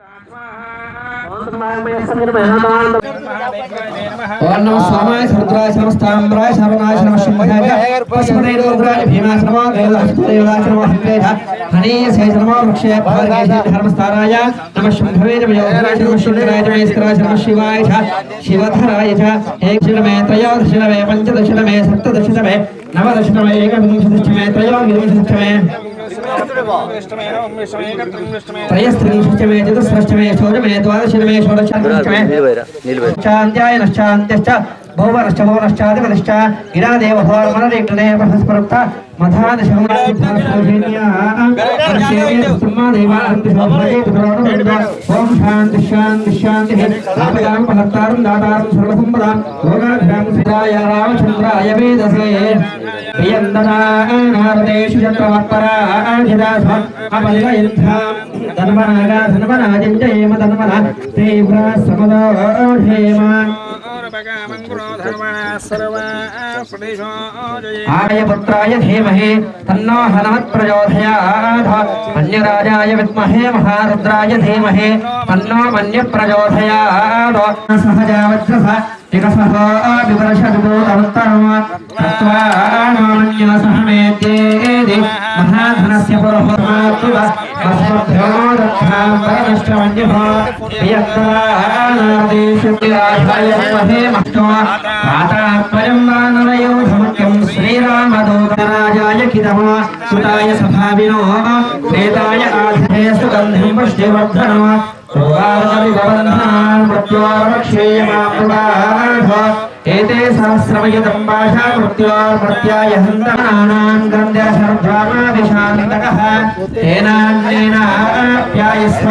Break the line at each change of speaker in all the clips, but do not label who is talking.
ओम नमः स्वामाय समुद्राय समस्ताम्राय सर्वनाय नमः शिवाय पशुपते नमः भीमाश्रमः गैलाश्रमः नमः हने सहस्रमा वृक्षे भार्गे धर्मस्थानाय नमः शंभवे नमः योगराय नमः शुंद्राय नमः स्कराय नमः शिवाय च शिवधराय च एकशनमे त्रयोदशनमे पंचदशनमे सप्तदशनमे नवदशनमे एकविंशतिष्ठमे त्रयोविंशतिष्ठमे त्रयस्त्रिंशमे चतुस्रष्टमे षोडमे द्वादशमे षोडशान्त्यायनश्चान्त्यश्च భౌవనశ్చ భౌవనశ్చాధిపతిశ్చ ఇరాదేవ భోరమనరీక్షణే బృహస్పృప్త ఓం శాంతి శాంతి శాంతి ఆపదాం భర్తారం దాతారం సర్వసంపద యోగాభ్యాం సుధాయ రామచంద్రాయ వేదసే ప్రియందనారదేషు చక్రవర్పరాధిదాస అపదిలయుద్ధాం ధన్వనాగా ధన్వనాజం జయేమ ధన్వన తీవ్ర సమదోషేమ आर्यपुत्राय धीमहे तन्नो हनुमत् प्रचोदयात्। मन्यराजाय विद्महे, महारुद्राय धीमहे तन्नो मन्य प्रचोदयात् सहजावत्सः विकसहो विवर्षदुभूतवत्तरम् तत्त्वा नामन्यसहमेत्येति अथाधनस्य पुरःमात्व अस्मभ्योरक्षां परमश्रवञ्जः यत्रादेषु विराधायमहे मत्वा प्रातात्पर्यं वानरयो धमुख्यं श्रीरामदूतराजाय किदमो सुताय सभाविनो प्रेताय आधे सुगन्धिं पुष्टिवर्धनो सोवारविबन्धनान् मृत्योरक्षेयमाप्रदाः एते सहस्रवयतं भाषामृत्योर्मृत्यायहन्तमानां ग्रन्थसर्वादिशान्तकः तेनान्येनाप्यायस्व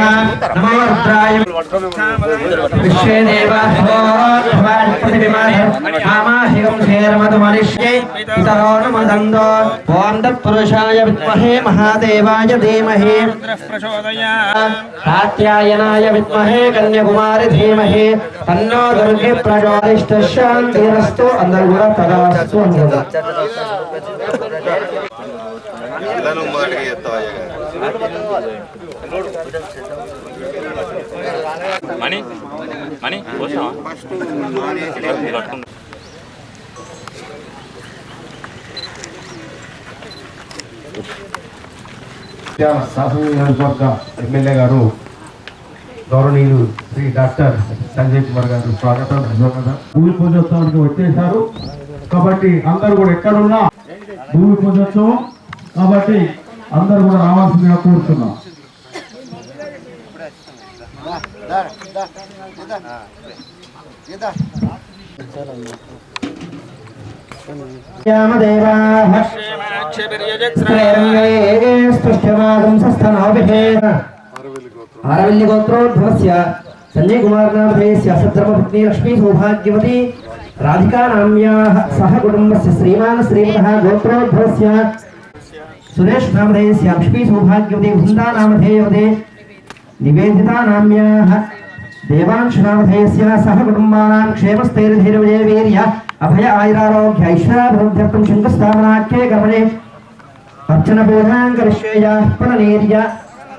नमो रुद्राय विश्वे देवाधिमाहिगंशेर्मधुमनिष्ये पितरो नमदन्दो। ॐ तत्पुरुषाय विद्महे महादेवाय धीमहि। कात्यायनाय विद्महे कन्याकुमारि धीमहि। तन्नो दुर्गे प्रचोदिष्टस्य శాంతిరస్తు అందరూ కూడా తదాస్తు కట్టుకుంటా
నంద్యాల శాసన నియోజకవర్గ ఎమ్మెల్యే గారు గౌరవనీయులు శ్రీ డాక్టర్ సంజయ్ కుమార్ గారు స్వాగతం భూమి పూజోత్సవానికి వచ్చేసారు కాబట్టి అందరూ కూడా ఎక్కడున్నా భూమి పూజోత్సవం. కాబట్టి అందరూ కూడా రావాల్సిందిగా కోరుతున్నాం.
శ్యామదేవాః ఆరవల్లి గోత్రోద్భవస్య సంజయ్ కుమార్ నామధేయస్య సద్ధర్మపత్ని లక్ష్మీ సౌభాగ్యవతి రాధికా నామ్యాః సహ కుటుంబస్య శ్రీమాన్ శ్రీమతః గోత్రోద్భవస్య సురేష్ నామధేయస్య లక్ష్మీ సౌభాగ్యవతి వృందా నామధేయవతే నివేదితా నామ్యాః దేవాంశు నామధేయస్య సహ కుటుంబానాం క్షేమస్థైర్ధైర్యవిజయ వీర్య అభయ ఆయురారోగ్య ఐశ్వర్యాభివృద్ధ్యర్థం శంకుస్థాపనాఖ్యే కర్మణే అర్చన పూజాం కరిష్యేయ పననీర్య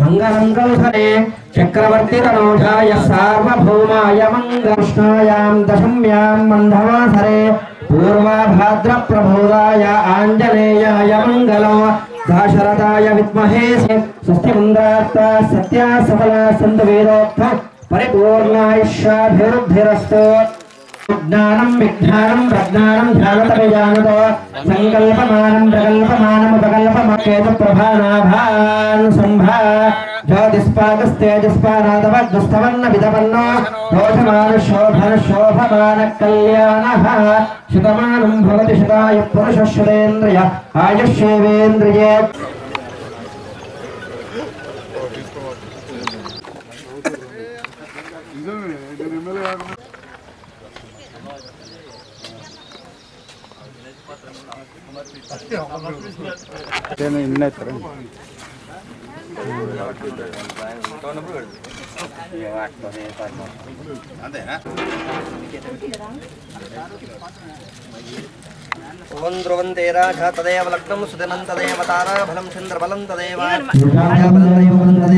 పుష్పిణేః చక్రవర్తి తనోజాయ సార్వభౌమాయ మంగళృష్ణాయాం దశమ్యాం మంధవాసరే పూర్వాభాద్ర ప్రబోధాయ ఆంజనేయాయ మంగళం దాశరథాయ విద్మహే స్వస్తి మందార్థ సత్యా సఫలా సంత వేదోక్త పరిపూర్ణాయుష్యాభివృద్ధిరస్తు. జ్ఞానం విజ్ఞానం ప్రజ్ఞానం ధ్యానతమయానతో సంకల్పమానం ప్రకల్పమానముపకల్పమకేతు ప్రభానాభాన్ సంభా జ్యోతిస్పాగస్తేజస్పానాదవద్దుస్తవన్న విదవన్నో దోషమాన శోభన శోభమాన కళ్యాణ శుతమానం భవతి శుతాయ పురుష శురేంద్రియ ఆయుష్యేవేంద్రియే ఇదే ఓం ధ్రువంతే తదేవ లగ్నం సుదినం తదేవ తారాఫలం చంద్రబలం తదేవ బలం తదేవ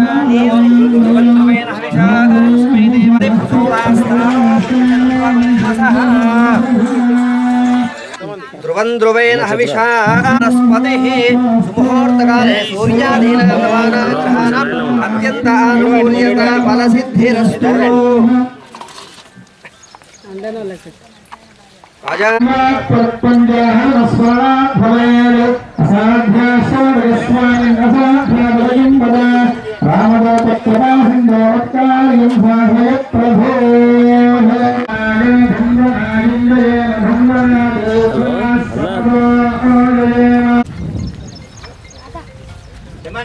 ध्रुवेण हविषारस्पतिः सुमुहूर्तकाले सूर्याधीनगतवानाग्रहाणाम् अत्यन्त आनुकूल्यता फलसिद्धिरस्तु रामदत्तवाहं देवत्कार्यं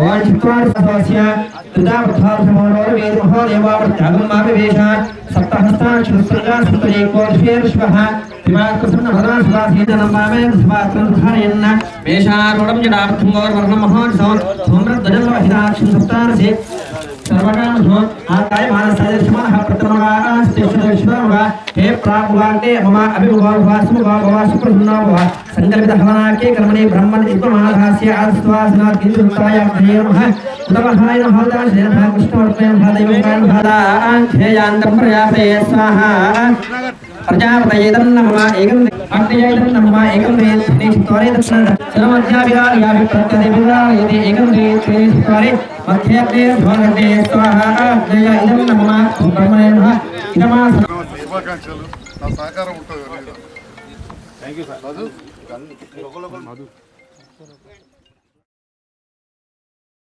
ओंचकारस्य तुदा उत्थार्थमोनोर वेदोह देवावर्त्यागम मावेशान सप्तहस्तान शुस्त्रगा सप्तजे कोर्षेर श्वः तिमाकृष्ण भगवान सुभाषेन नमामे सुभाषं धारयन्न मेषारुणम जडार्थम दजल सौम्रद्वजं वहिदाक्षं से सर्वनाम धोन हा काय महाराष्ट्राच्या समान हा प्रथमगारा स्टेशन विश्वमुगा हे प्रापुगांते मम अभिमुगा भवा सुमुगा भवा सुप्रसन्ना भवा संकल्पित हवनाके कर्मणे ब्रह्मण इत्वमाधास्य आस्वासना किंजुताय नमः। उदवहाय नमः श्रीनाथ कृष्णवर्तये नमः। दैवकान भादा आंखेयांतम प्रयासे स्वाहा। ప్రజాపతయేదం నమః ఏకం అగ్నియేదం నమః ఏకం వేత్ని త్వరే దక్షిణ సర్వజ్ఞాభిహార యాభి ప్రత్యది విహారయతి ఏకం వేత్ని త్వరే మధ్యే ధ్వనతే స్వాహా అగ్నయ ఇదం నమః బ్రహ్మణే నమః ఇదమా శుభాకాంక్షలు నా సహకారం ఉంటుంది మధు మధు